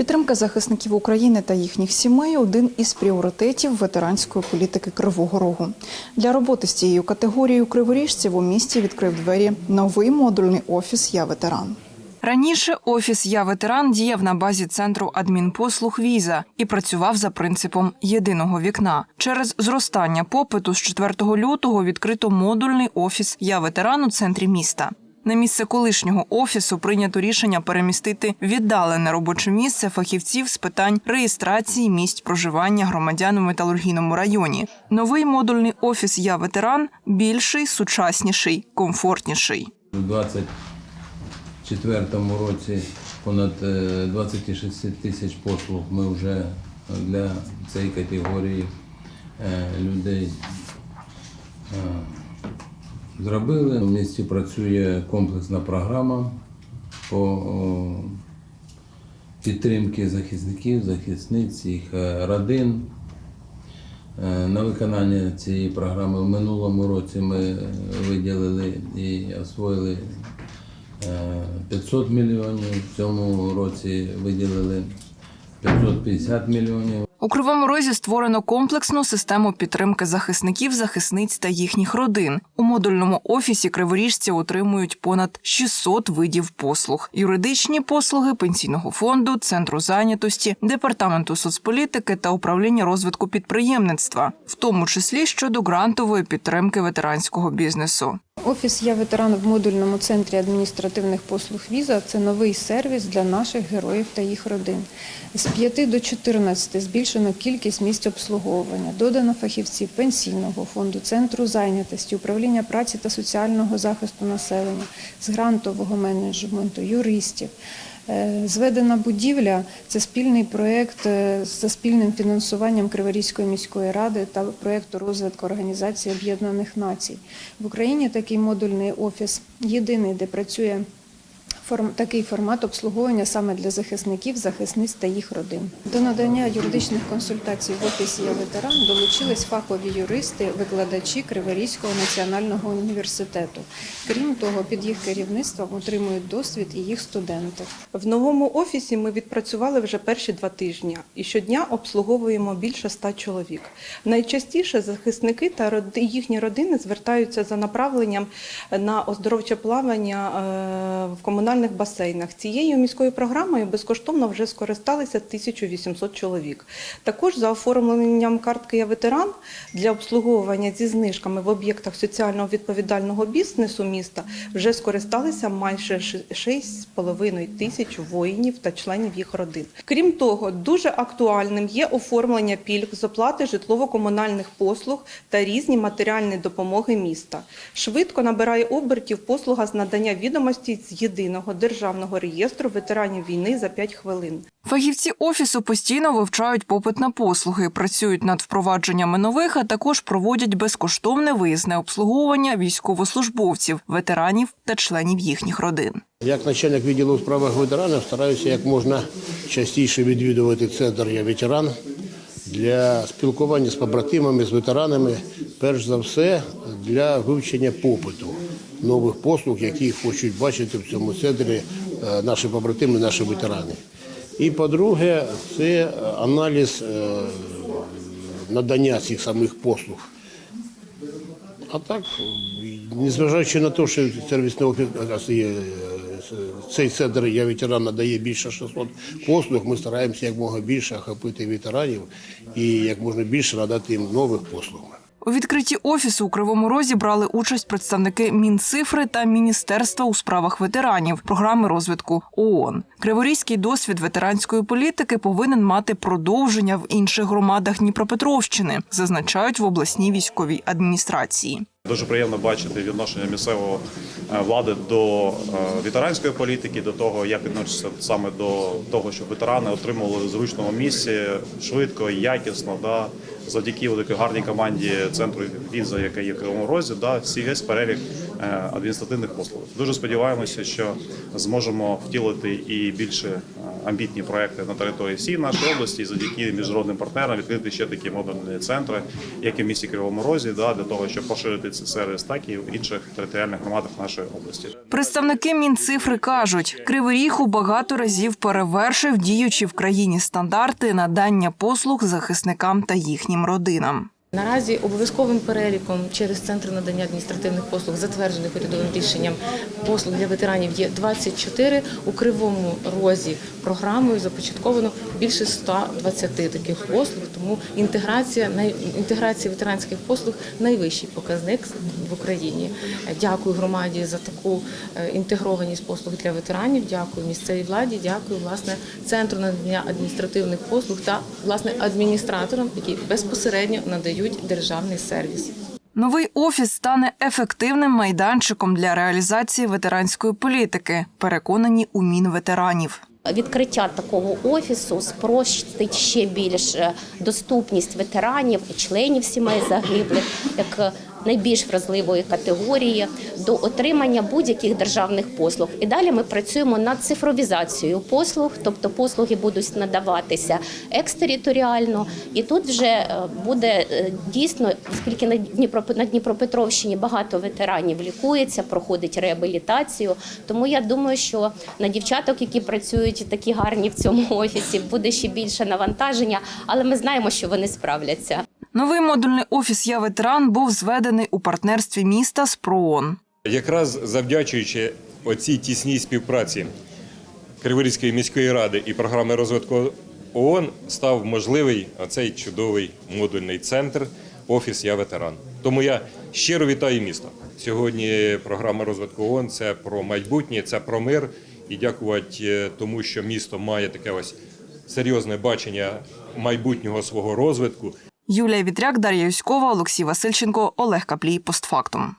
Підтримка захисників України та їхніх сімей один із пріоритетів ветеранської політики Кривого Рогу. Для роботи з цією категорією криворіжців у місті відкрив двері новий модульний офіс Я ветеран. Раніше офіс Я ветеран діяв на базі центру адмінпослуг Віза і працював за принципом єдиного вікна. Через зростання попиту з 4 лютого відкрито модульний офіс Я ветеран у центрі міста. На місце колишнього офісу прийнято рішення перемістити віддалене робоче місце фахівців з питань реєстрації місць проживання громадян у металургійному районі. Новий модульний офіс Я ветеран більший, сучасніший, комфортніший. У 2024 році понад е, 26 тисяч послуг ми вже для цієї категорії е, людей е, зробили. У місті працює комплексна програма по підтримки захисників, захисниць, їх е, родин. Е, На виконання цієї програми в минулому році ми е, виділили і освоїли е, 500 мільйонів, в цьому році виділили 550 мільйонів. У Кривому Розі створено комплексну систему підтримки захисників, захисниць та їхніх родин. У модульному офісі криворіжці отримують понад 600 видів послуг: юридичні послуги пенсійного фонду, центру зайнятості, департаменту соцполітики та управління розвитку підприємництва, в тому числі щодо грантової підтримки ветеранського бізнесу. Офіс Я ветеран в модульному центрі адміністративних послуг Віза це новий сервіс для наших героїв та їх родин. З 5 до 14 збільшено кількість місць обслуговування, додано фахівців пенсійного фонду, центру зайнятості, управління праці та соціального захисту населення, з грантового менеджменту, юристів. Е, Зведена будівля це спільний проєкт е, за спільним фінансуванням Криворізької міської ради та проєкту розвитку Організації Об'єднаних Націй. В Україні такий модульний офіс єдиний, де працює такий формат обслуговування саме для захисників, захисниць та їх родин. До надання юридичних консультацій в офісі «Я ветеран долучились фахові юристи, викладачі Криворізького національного університету. Крім того, під їх керівництвом отримують досвід і їх студенти. В новому офісі ми відпрацювали вже перші два тижні і щодня обслуговуємо більше ста чоловік. Найчастіше захисники та їхні родини звертаються за направленням на оздоровче плавання е, в комунальних басейнах. Цією міською програмою безкоштовно вже скористалися 1800 чоловік. Також за оформленням картки «Я ветеран» для обслуговування зі знижками в об'єктах соціального відповідального бізнесу міста вже скористалися майже ши- 6,5 тисяч воїнів та членів їх родин. Крім того, дуже актуальним є оформлення пільг з оплати житлово-комунальних послуг та різні матеріальні допомоги міста. Швидко набирає обертів послуга з надання відомостей з єдиного державного реєстру ветеранів війни за 5 хвилин. Фахівці офісу постійно вивчають попит на послуги, працюють над впровадженнями нових, а також проводять безкоштовне виїзне обслуговування військовослужбовців, ветеранів та членів їхніх родин. Як начальник відділу у справах ветеранів стараюся як можна частіше відвідувати центр Я ветеран для спілкування з побратимами, з ветеранами, перш за все для вивчення попиту нових послуг, які хочуть бачити в цьому центрі е, наші побратими, наші ветерани. І по-друге, це аналіз е, надання цих самих послуг. А так, незважаючи на те, що сервісний офіс е, цей центр я ветеран надає більше 600 послуг, ми стараємося як можна більше охопити ветеранів і як можна більше надати їм нових послуг. У відкритті офісу у Кривому Розі брали участь представники Мінцифри та Міністерства у справах ветеранів програми розвитку ООН. Криворізький досвід ветеранської політики повинен мати продовження в інших громадах Дніпропетровщини, зазначають в обласній військовій адміністрації. Дуже приємно бачити відношення місцевої е, влади до е, ветеранської політики, до того, як відноситься саме до того, щоб ветерани отримували в зручному місці швидко якісно. Да, завдяки такій гарній команді центру віза, яка є в Кривому Розі, да, всі весь перелік е, адміністративних послуг. Дуже сподіваємося, що зможемо втілити і більше амбітні проекти на території всієї нашої області. Завдяки міжнародним партнерам відкрити ще такі модульні центри, як і в місті Кривому Розі, да, для того, щоб поширити цей сервіс, так і в інших територіальних громадах нашої області. Представники Мінцифри кажуть, Кривий Ріг у багато разів перевершив діючі в країні стандарти надання послуг захисникам та їхнім родинам. Наразі обов'язковим переліком через центр надання адміністративних послуг, затверджених урядовим рішенням послуг для ветеранів, є 24. У кривому розі програмою започатковано більше 120 таких послуг. Тому інтеграція інтеграція ветеранських послуг найвищий показник в Україні. Дякую громаді за таку е, інтегрованість послуг для ветеранів. Дякую місцевій владі. Дякую власне центру надання адміністративних послуг та власне адміністраторам, які безпосередньо надають державний сервіс. Новий офіс стане ефективним майданчиком для реалізації ветеранської політики, переконані у Мінветеранів. Відкриття такого офісу спростить ще більш е, доступність ветеранів, членів сімей загиблих, як найбільш вразливої категорії до отримання будь-яких державних послуг. І далі ми працюємо над цифровізацією послуг, тобто послуги будуть надаватися екстериторіально. І тут вже е, буде е, дійсно, оскільки на Дніпро на Дніпропетровщині багато ветеранів лікується, проходить реабілітацію. Тому я думаю, що на дівчаток, які працюють такі гарні в цьому офісі, буде ще більше навантаження, але ми знаємо, що вони справляться. Новий модульний офіс Я ветеран був зведений у партнерстві міста з ПРООН. Якраз завдячуючи оцій тісній співпраці Криворізької міської ради і програми розвитку ООН, став можливий оцей чудовий модульний центр Офіс Я ветеран. Тому я щиро вітаю місто. Сьогодні програма розвитку ООН це про майбутнє, це про мир. І дякувати е, тому, що місто має таке ось серйозне бачення майбутнього свого розвитку. Юлія Вітряк, Дар'я Юськова, Олексій Васильченко, Олег Каплій. Постфактум.